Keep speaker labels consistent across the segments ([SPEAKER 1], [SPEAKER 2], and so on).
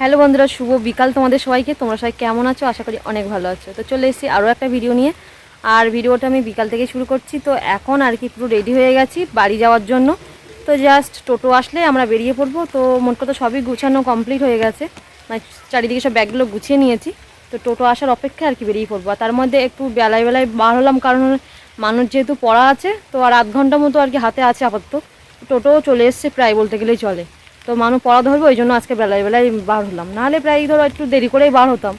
[SPEAKER 1] Hello বন্ধুরা, শুভ বিকাল তোমাদের সবাইকে। তোমরা সবাই কেমন আছো? আশা করি অনেক ভালো আছো। তো চলে এসেছি আরও একটা ভিডিও নিয়ে। আর ভিডিওটা আমি বিকাল থেকে শুরু করছি। তো এখন আর কি পুরো রেডি হয়ে গেছি বাড়ি যাওয়ার জন্য। তো জাস্ট টোটো আসলে আমরা বেরিয়ে পড়ব। তো মোট কথা সবই গুছানো কমপ্লিট হয়ে গেছে। মানে চারিদিকে সব ব্যাগগুলো গুছিয়ে নিয়েছি। তো টোটো আসার অপেক্ষা আর কি বেরিয়ে পড়ব। তার মধ্যে একটু বেলায় বেলায় বার হলাম কারণ মানুষ যেহেতু পড়া আছে, তো আর আধ ঘণ্টা মতো আর কি হাতে আছে আপাতত। টোটোও চলে এসছে প্রায় বলতে গেলেই চলে। তো মানুষ পড়া ধরবে ওই জন্য আজকে বেলায় বেলায় বার হলাম। নাহলে প্রায় ধরো একটু দেরি করেই বার হতাম।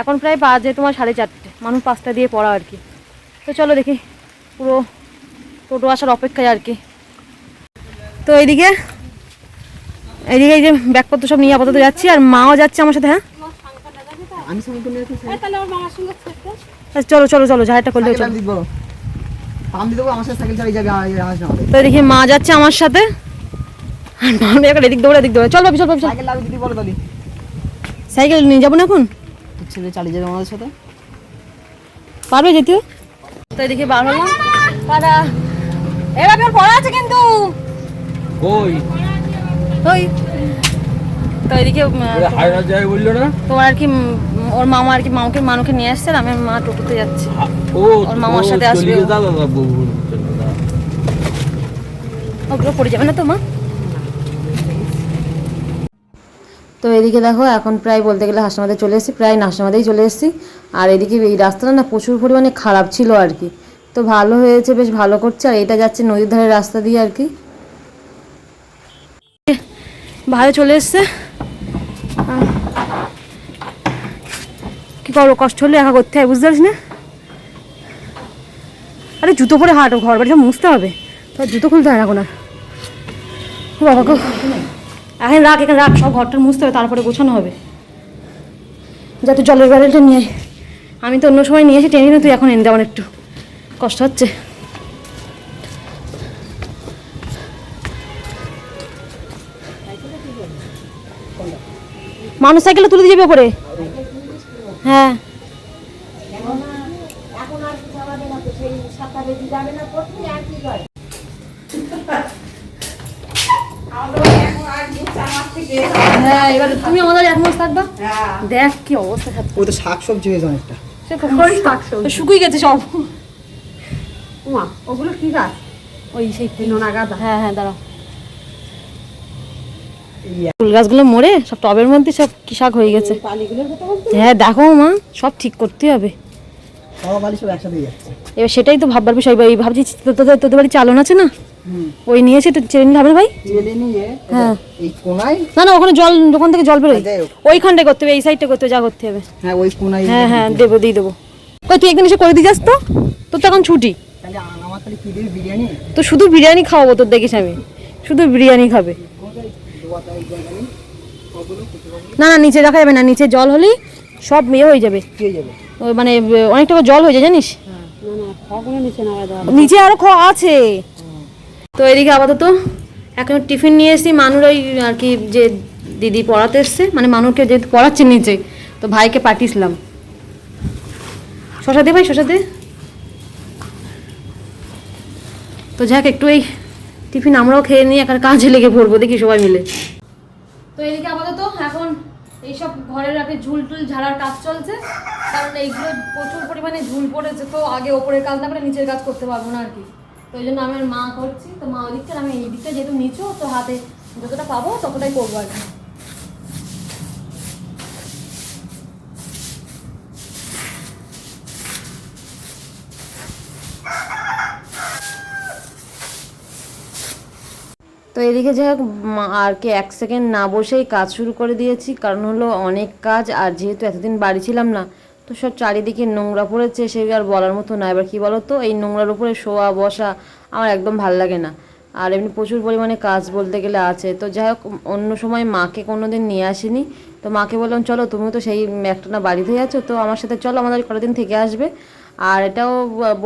[SPEAKER 1] এখন প্রায় বাজে তোমার সাড়ে চারটে মানুষ পাঁচটা দিয়ে পড়া আর কি। তো চলো দেখি পুরো টোটো আসার অপেক্ষায় আর কি। তো এইদিকে এইদিকে এই যে ব্যাগপত্র সব নিয়ে আপাতত যাচ্ছি আর মাও যাচ্ছে আমার সাথে হ্যাঁ?
[SPEAKER 2] আমি সঙ্গে করে নিয়ে
[SPEAKER 1] আচ্ছা, চলো চলো চলো যাহাটা করলে চলো
[SPEAKER 2] সাইকেল দিব পাম দিয়ে দেবো আমার সাথে সাইকেল চালিয়ে যাবে আর আমার সাথে
[SPEAKER 1] তো দেখি মা যাচ্ছে আমার সাথে আর একটা এদিক দৌড়ে এদিক দৌড়ে চল বাবি চল চল।
[SPEAKER 2] সাইকেল লাগবে দিদি বলো
[SPEAKER 1] সাইকেল নিয়ে যাব না এখন?
[SPEAKER 2] ছেলে চালিয়ে যাবে আমাদের সাথে।
[SPEAKER 1] পারবে যেতে? তো এদিকে বার হলাম? পাড়া এবার পড়া আছে কিন্তু।
[SPEAKER 3] কই?
[SPEAKER 1] ওই। তো এদিকে উম,
[SPEAKER 3] হায়রা যায় বলল না?
[SPEAKER 1] তোমার আর কি ওর মামা আর কি মামাকে মানুকে নিয়ে আসছে আমি মা টোটোতে যাচ্ছি। ওর মামার সাথে আসবে। ওগুলো পড়ে যাবে না তো মা? তো এদিকে দেখো, এখন প্রায় বলতে গেলে হাসনামাদে চলে এসেছি, প্রায় নাসনামাদেই চলে এসেছি। আর এদিকে এই রাস্তাটা না প্রচুর পরিমাণে খারাপ ছিল আর কি। তো ভালো হয়েছে, বেশ ভালো করছে, আর এটা যাচ্ছে নদীর ধারের রাস্তা দিয়ে আর কি। ভালো চলে এসছে। কি করব, কষ্ট হলে একা করতে হয়, বুঝতে পারছি না? আরে জুতো পরে হাঁটো, ঘর বাড়ি সব মুছতে হবে। তো জুতো খুলতে হয় না কোনো বাবা এখন রাখ, এখানে রাখ, সব ঘরটা মুছতে হবে, তারপরে গোছানো হবে। যাতে জলের ব্যারেলটা নিয়ে। আমি তো অন্য সময় নিয়ে টেনে না তুই এখন এনে দেওয়ার একটু। কষ্ট হচ্ছে। মানুষ সাইকেলে তুলে দিয়ে যাবে ওপরে? হ্যাঁ এবার তুমি আমাদের এক মাস থাকবা দেখ কি অবস্থা
[SPEAKER 2] ওই তো শাক সবজি হয়েছে অনেকটা
[SPEAKER 1] শুকুই গেছে সব।
[SPEAKER 4] উমা ওগুলো কি গাছ?
[SPEAKER 1] ওই সেই
[SPEAKER 4] নোনা গাঁদা
[SPEAKER 1] হ্যাঁ হ্যাঁ দাঁড়াও। ফুল গাছগুলো মরে সব টবের মধ্যে সব কি শাক হয়ে গেছে। হ্যাঁ দেখো মা সব ঠিক করতে হবে। এবার সেটাই তো ভাববার বিষয় ভাই ভাবছি তো- তোদের তোদের বাড়ি চালন আছে না? ওই নিয়েছে তো চেনে নিলে হবে না ভাই? হ্যাঁ। না না ওখানে জল ওখান থেকে জল বেরোয়। ওইখানটায় করতে হবে এই সাইডটা করতে হবে যা করতে হবে।
[SPEAKER 2] হ্যাঁ ওই কোনায়
[SPEAKER 1] হ্যাঁ হ্যাঁ দেবো দিয়ে দেবো। কই তুই একদিন এসে করে দিয়ে যাস তো? তোর তো এখন ছুটি। তো শুধু বিরিয়ানি খাওয়াবো তোর দেখিস আমি। শুধু বিরিয়ানি খাবে। না না নিচে রাখা যাবে না নিচে জল হলেই সব ইয়ে হয়ে যাবে।
[SPEAKER 2] হয়ে
[SPEAKER 1] মানে আহ, অনেকটা করে জল হয়ে যায় জানিস?
[SPEAKER 4] দেওয়া
[SPEAKER 1] নিচে আরও খ আছে। তো এদিকে আপাতত এখন টিফিন নিয়ে এসেছি। মানুর ওই আর কি যে দিদি পড়াতে এসছে মানে মানুকে যেহেতু পড়াচ্ছে নিচে তো ভাইকে পাঠিয়েছিলাম। শশা দে ভাই, শশা দে। তো যাক, একটু এই টিফিন আমরাও খেয়ে নিয়ে একটা কাজে লেগে পড়ব, দেখি সবাই মিলে। তো এদিকে আপাতত এখন এইসব ঘরের আগে ঝুল টুল ঝাড়ার কাজ চলছে, কারণ এইগুলো প্রচুর পরিমাণে ঝুল পড়েছে, তো আগে ওপরের কাজ না নিচের কাজ করতে পারব না আর কি। তো ওই জন্য আমি মা করছি। তো মা ওই আমি এই দিকটা যেহেতু নিচু, তো হাতে যতটা পাবো ততটাই করব আর কি। তো এদিকে যাই হোক আর কি এক সেকেন্ড না বসেই কাজ শুরু করে দিয়েছি, কারণ হলো অনেক কাজ, আর যেহেতু এতদিন বাড়ি ছিলাম না তো সব চারিদিকে নোংরা পড়েছে, সে আর বলার মতো না। এবার কী বলো তো এই নোংরার উপরে শোয়া, বসা আমার একদম ভালো লাগে না। আর এমনি প্রচুর পরিমাণে কাজ বলতে গেলে আছে। তো যাই হোক, অন্য সময় মাকে কোনো দিন নিয়ে আসিনি। তো মাকে বললাম, চলো, তুমিও তো সেই একটা না বাড়িতেই আছো, তো আমার সাথে চলো, আমাদের কতদিন থেকে আসবে। আর এটাও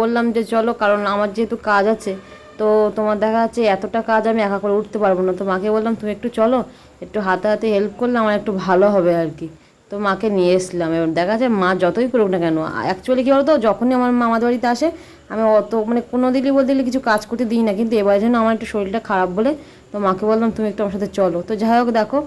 [SPEAKER 1] বললাম যে, চলো, কারণ আমার যেহেতু কাজ আছে, তো তোমার দেখা যাচ্ছে এতটা কাজ আমি একা করে উঠতে পারব না। তো মাকে বললাম, তুমি একটু চলো, একটু হাতে হাতে হেল্প করলে আমার একটু ভালো হবে আর কি। তো মাকে নিয়ে এসলাম এবার দেখা যায় মা যতই করুক না কেন অ্যাকচুয়ালি কী বলতো, যখনই আমার মা আমাদের বাড়িতে আসে, আমি অত মানে কোনো দিনই বলতে গেলে কিছু কাজ করতে দিই না, কিন্তু এবার যেন আমার একটু শরীরটা খারাপ বলে, তো মাকে বললাম, তুমি একটু আমার সাথে চলো। তো যাই হোক, দেখো,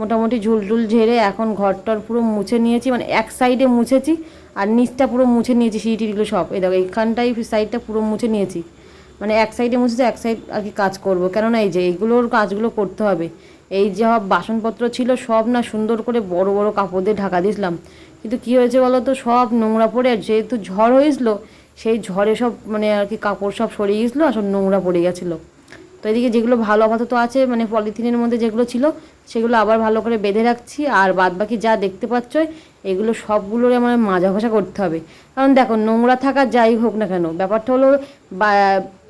[SPEAKER 1] মোটামুটি ঝুলটুল ঝেড়ে এখন ঘরটর পুরো মুছে নিয়েছি মানে এক সাইডে মুছেছি, আর নিচটা পুরো মুছে নিয়েছি, সিঁড়িটিগুলো সব। এই দেখো, এইখানটাই সাইডটা পুরো মুছে নিয়েছি। মানে এক সাইডে মুছেছি, এক সাইড আর কি কাজ করব। কেননা এই যে, এইগুলোর কাজগুলো করতে হবে। এই যে সব বাসনপত্র ছিল, সব না সুন্দর করে বড় বড় কাপড় দিয়ে ঢাকা দিয়েছিলাম। কিন্তু কী হয়েছে বলো তো সব নোংরা পড়ে যেহেতু ঝড় হয়েছিল, সেই ঝড়ে সব মানে আর কি কাপড় সব সরে গিয়েছিল আর সব নোংরা পড়ে গেছিল। তো এদিকে যেগুলো ভালো আপাতত আছে মানে পলিথিনের মধ্যে যেগুলো ছিল, সেগুলো আবার ভালো করে বেঁধে রাখছি। আর বাদ বাকি যা দেখতে পাচ্ছ, এগুলো সবগুলোর আমার মাজা ঘষা করতে হবে। কারণ দেখো, নোংরা থাকা যাই হোক না কেন, ব্যাপারটা হলো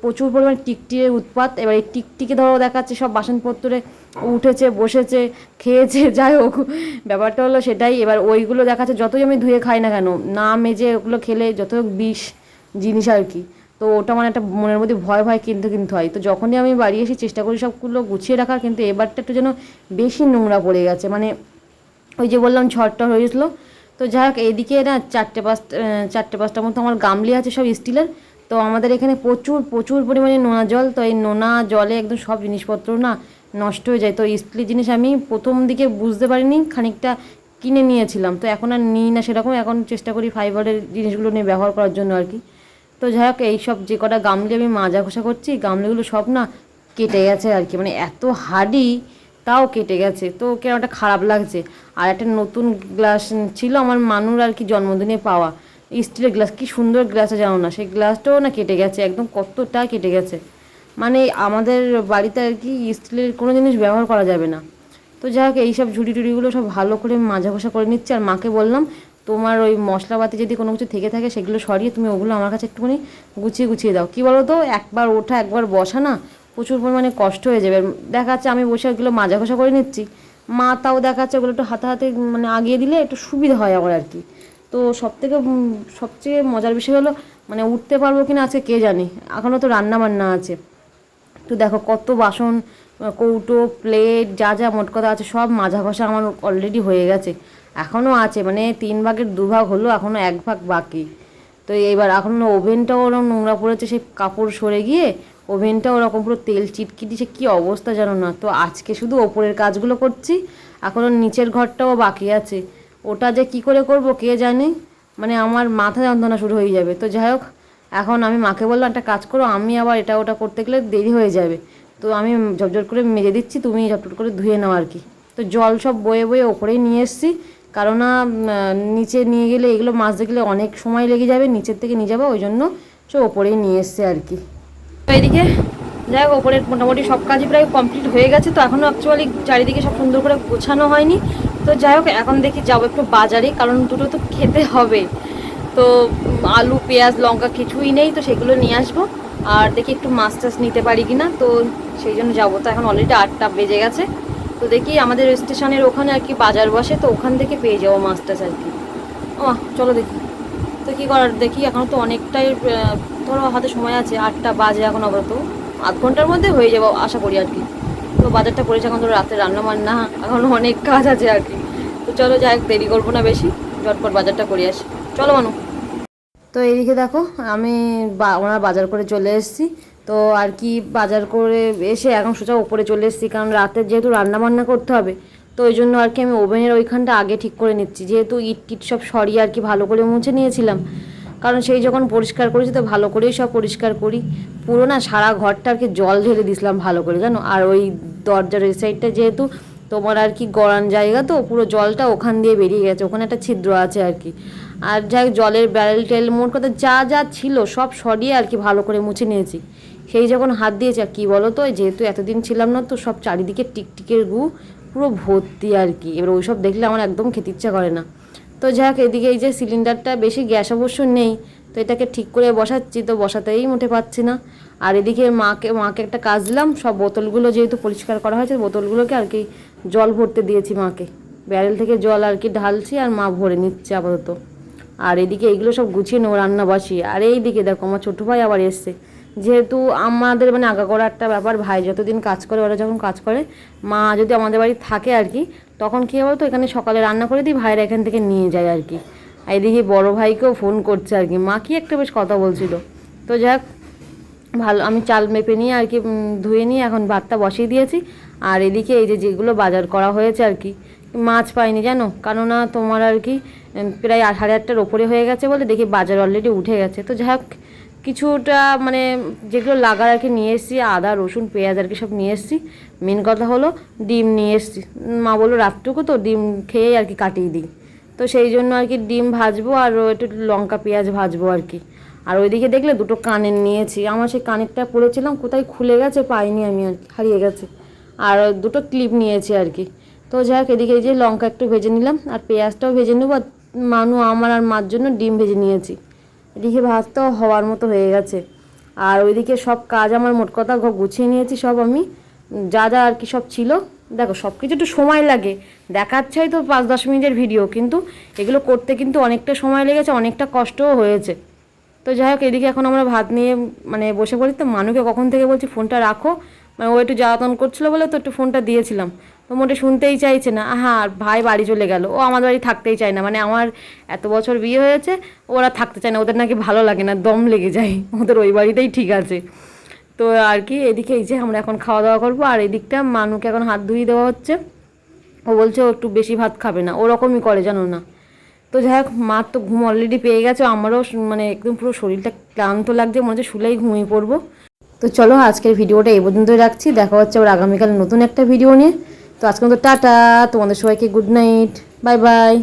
[SPEAKER 1] প্রচুর পরিমাণে টিকটিকের উৎপাত, এবার এই টিকটিকে ধরো দেখাচ্ছে সব বাসনপত্রে। উঠেছে, বসেছে, খেয়েছে, যাই হোক। ব্যাপারটা হলো সেটাই। এবার ওইগুলো দেখাচ্ছে, যতই আমি ধুয়ে খাই না কেন, না মেজে ওগুলো খেলে যত বিষ জিনিস আর কি। তো ওটা মানে একটা মনের মধ্যে ভয় ভয় কিন্তু কিন্তু হয়। তো যখনই আমি বাড়ি এসে চেষ্টা করি সবগুলো গুছিয়ে রাখার, কিন্তু এবারটা একটু যেন বেশি নোংরা পড়ে গেছে। মানে ওই যে বললাম, ঝড়টা হয়েছিল। তো যাই হোক এইদিকে না চারটে পাঁচটা চারটে পাঁচটার মতো আমার গামলি আছে সব স্টিলের। তো আমাদের এখানে প্রচুর প্রচুর পরিমাণে নোনা জল। তো এই নোনা জলে একদম সব জিনিসপত্র না নষ্ট হয়ে যায়। তো স্টিলের জিনিস আমি প্রথম দিকে বুঝতে পারিনি, খানিকটা কিনে নিয়েছিলাম। তো এখন আর নিই না সেরকম, এখন চেষ্টা করি ফাইবারের জিনিসগুলো নিয়ে ব্যবহার করার জন্য আর কি। তো যাই হোক এইসব যে কটা গামলি আমি মাজা ঘষা করছি, গামলিগুলো সব না কেটে গেছে আর কি। মানে এত হাডি তাও কেটে গেছে। তো কেন একটা খারাপ লাগছে। আর একটা নতুন গ্লাস ছিল আমার মানুর আর কি জন্মদিনে পাওয়া। স্টিলের গ্লাস, কি সুন্দর গ্লাসে জানো না? সেই গ্লাসটাও না কেটে গেছে, একদম কতটা কেটে গেছে। মানে আমাদের বাড়িতে আর কি স্টিলের কোনো জিনিস ব্যবহার করা যাবে না। তো যাই হোক, এইসব ঝুড়ি টুড়িগুলো সব ভালো করে মাজা ঘষা করে নিচ্ছে। আর মাকে বললাম, তোমার ওই মশলাপাতি যদি কোনো কিছু থেকে থাকে সেগুলো সরিয়ে তুমি ওগুলো আমার কাছে একটুখানি গুছিয়ে গুছিয়ে দাও। কী বলো তো একবার ওঠা, একবার বসা না, প্রচুর পরিমাণে কষ্ট হয়ে যাবে। দেখা যাচ্ছে আমি বসে ওগুলো মাজা ঘষা করে নিচ্ছি। মা তাও দেখা যাচ্ছে ওগুলো একটু হাতে হাতে মানে আগিয়ে দিলে একটু সুবিধা হয় আমার আর কি। তো সব থেকে সবচেয়ে মজার বিষয় হলো মানে উঠতে পারব কি না আজকে কে জানি? এখনও তো রান্না বান্না আছে। তো দেখো কত বাসন কৌটো প্লেট যা যা মোট কথা আছে সব মাজা ঘষা আমার অলরেডি হয়ে গেছে। এখনও আছে মানে তিন ভাগের দুভাগ হলো এখনও এক ভাগ বাকি। তো এবার এখন ওভেনটাও ওরকম নোংরা পড়েছে সেই কাপড় সরে গিয়ে ওভেনটা ওরকম পুরো তেল চিটকি দিচ্ছে কী অবস্থা জানো না? তো আজকে শুধু ওপরের কাজগুলো করছি এখনও নিচের ঘরটাও বাকি আছে। ওটা যে কি করে করব কে জানে? মানে আমার মাথা যন্ত্রণা শুরু হয়ে যাবে। তো যাই হোক এখন আমি মাকে বললাম, একটা কাজ করো, আমি আবার এটা ওটা করতে গেলে দেরি হয়ে যাবে। তো আমি ঝপঝপ করে মেজে দিচ্ছি, তুমি ঝপঝপ করে ধুয়ে নাও আর কি। তো জল সব বয়ে বয়ে ওপরেই নিয়ে এসেছি। কারণ নিচে নিয়ে গেলে এগুলো মাজতে গেলে অনেক সময় লেগে যাবে, নিচের থেকে নিয়ে যাব, ওই জন্য সব ওপরেই নিয়ে এসছে আর কি। তো এদিকে যাই হোক, ওপরের মোটামুটি সব কাজই প্রায় কমপ্লিট হয়ে গেছে, তো এখনও অ্যাকচুয়ালি চারিদিকে সব সুন্দর করে গোছানো হয়নি। তো যাই হোক, এখন দেখি যাব একটু বাজারে, কারণ দুটো তো খেতে হবে। তো আলু, পেঁয়াজ, লঙ্কা কিছুই নেই, তো সেগুলো নিয়ে আসব। আর দেখি একটু মাছ টাছ নিতে পারি কি না তো সেই জন্য যাব। তো এখন অলরেডি আটটা বেজে গেছে। তো দেখি আমাদের স্টেশনের ওখানে আর কি বাজার বসে, তো ওখান থেকে পেয়ে যাব মাছ টাছ আর কি। ও চলো দেখি। তো কী করার, দেখি এখনও তো অনেকটাই ধরো হাতে সময় আছে, আটটা বাজে এখন আপাতত আধ ঘণ্টার মধ্যে হয়ে যাব, আশা করি আর কি। তো বাজারটা করেছে এখন তো রাতে রান্না বান্না এখনও অনেক কাজ আছে আর কি। তো চলো যাই দেরি করব না বেশি, ঝটপট বাজারটা করে আসি। চলো মানু। তো এইদিকে দেখো, আমি ওনার বাজার করে চলে এসেছি। তো আর কি বাজার করে এসে এখন সোজা উপরে চলে এসেছি, কারণ রাতে যেহেতু রান্না বান্না করতে হবে, তো ওই জন্য আর কি আমি ওভেনের ওইখানটা আগে ঠিক করে নিচ্ছি। যেহেতু ইট টিট সব সরিয়ে আর কি ভালো করে মুছে নিয়েছিলাম, কারণ সেই যখন পরিষ্কার করেছি তো ভালো করেই সব পরিষ্কার করি। পুরো না সারা ঘরটা আর কি জল ঢেলে দিয়েছিলাম ভালো করে, জানো? আর ওই দরজার ওই সাইডটা যেহেতু তোমার আর কি গড়ান জায়গা তো, পুরো জলটা ওখান দিয়ে বেরিয়ে গেছে, ওখানে একটা ছিদ্র আছে আর কি। আর যাই জলের ব্যারেল টেল মোট কথা, যা যা ছিল সব সরিয়ে আর কি ভালো করে মুছে নিয়েছি। সেই যখন হাত দিয়েছে, আর কি বলো তো যেহেতু এতদিন ছিলাম না, তো সব চারিদিকে টিকটিকের গু পুরো ভর্তি আর কি। এবার ওইসব দেখলে আমার একদম খেতে ইচ্ছা করে না। তো যাই হোক, এদিকে এই যে সিলিন্ডারটা বেশি গ্যাস অবশ্য নেই, তো এটাকে ঠিক করে বসাচ্ছি, তো বসাতেই মোটে পাচ্ছি না। আর এদিকে মাকে মাকে একটা কাজ দিলাম সব বোতলগুলো যেহেতু পরিষ্কার করা হয়েছে, বোতলগুলোকে আর কি জল ভরতে দিয়েছি মাকে। ব্যারেল থেকে জল আর কি ঢালছি আর মা ভরে নিচ্ছে আপাতত। আর এদিকে এইগুলো সব গুছিয়ে নেব রান্না বসিয়ে। আর এইদিকে দেখো, আমার ছোটো ভাই আবার এসছে। যেহেতু আমাদের মানে আগা করা একটা ব্যাপার, ভাই যতদিন কাজ করে, ওরা যখন কাজ করে, মা যদি আমাদের বাড়ি থাকে আর কি, তখন কী হবে তো এখানে সকালে রান্না করে দিই, ভাইরা এখান থেকে নিয়ে যায় আর কি। এদিকে বড় ভাইকেও ফোন করছে আর কি। মা কি একটা বেশ কথা বলছিল। তো যাক ভালো, আমি চাল মেপে নিয়ে আর কি ধুয়ে নিয়ে এখন ভাতটা বসিয়ে দিয়েছি। আর এদিকে এই যে যেগুলো বাজার করা হয়েছে আর কি, মাছ পাইনি জানো? কেননা তোমার আর কি প্রায় আট, সাড়ে আটটার ওপরে হয়ে গেছে বলে দেখি বাজার অলরেডি উঠে গেছে। তো যাই হোক, কিছুটা মানে যেগুলো লাগার আর কি নিয়ে এসেছি, আদা, রসুন, পেঁয়াজ আর কি সব নিয়ে এসেছি। মেন কথা হলো ডিম নিয়ে এসেছি। মা বলল, রাতটুকু তো ডিম খেয়েই আর কি কাটিয়ে দিই। তো সেই জন্য আর কি ডিম ভাজবো আর একটু লঙ্কা, পেঁয়াজ ভাজবো আর কি। আর ওইদিকে দেখলে দুটো কানের নিয়েছি। আমার সেই কানেরটা পরেছিলাম কোথায় খুলে গেছে পাইনি আমি আর হারিয়ে গেছে। আর দুটো ক্লিপ নিয়েছি আর কি। তো যাই হোক, এদিকে এই যে লঙ্কা একটু ভেজে নিলাম, আর পেঁয়াজটাও ভেজে নেব। আর মানু আমার আর মার জন্য ডিম ভেজে নিয়েছি। এদিকে ভাতটাও হওয়ার মতো হয়ে গেছে। আর ওইদিকে সব কাজ আমার মোট কথা গুছিয়ে নিয়েছি, সব আমি। যা যা আর কি সব ছিল, দেখো সব কিছু একটু সময় লাগে। দেখাচ্ছে হয়তো পাঁচ দশ মিনিটের ভিডিও, কিন্তু এগুলো করতে কিন্তু অনেকটা সময় লেগেছে, অনেকটা কষ্টও হয়েছে। তো যাই হোক এদিকে এখন আমরা ভাত নিয়ে মানে বসে পড়ি তো মানুকে কখন থেকে বলছি, ফোনটা রাখো। মানে ও একটু জ্বালাতন করছিল বলে তো একটু ফোনটা দিয়েছিলাম। তো মোটে শুনতেই চাইছে না। আর ভাই বাড়ি চলে গেল। ও আমাদের বাড়ি থাকতেই চায় না। মানে আমার এত বছর বিয়ে হয়েছে, ওরা থাকতে চায় না। ওদের নাকি ভালো লাগে না, দম লেগে যায়। ওদের ওই বাড়িতেই ঠিক আছে। তো আর কি, এদিকে এই যে আমরা এখন খাওয়া দাওয়া করব। আর এদিকটা মানুকে এখন হাত ধুয়ে দেওয়া হচ্ছে। ও বলছে, ও একটু বেশি ভাত খাবে না। ওরকমই করে, জানো না। তো যাই হোক মার তো ঘুম অলরেডি পেয়ে গেছে, আমারও মানে একদম পুরো শরীরটা ক্লান্ত লাগছে, মনে হচ্ছে শুলেই ঘুমিয়ে পড়ব। তো চলো, আজকের ভিডিওটা এই পর্যন্তই রাখছি, দেখা হচ্ছে আবার আগামীকাল নতুন একটা ভিডিও নিয়ে। তো আজকে তো টাটা, তোমাদের সবাইকে গুড নাইট বাই বাই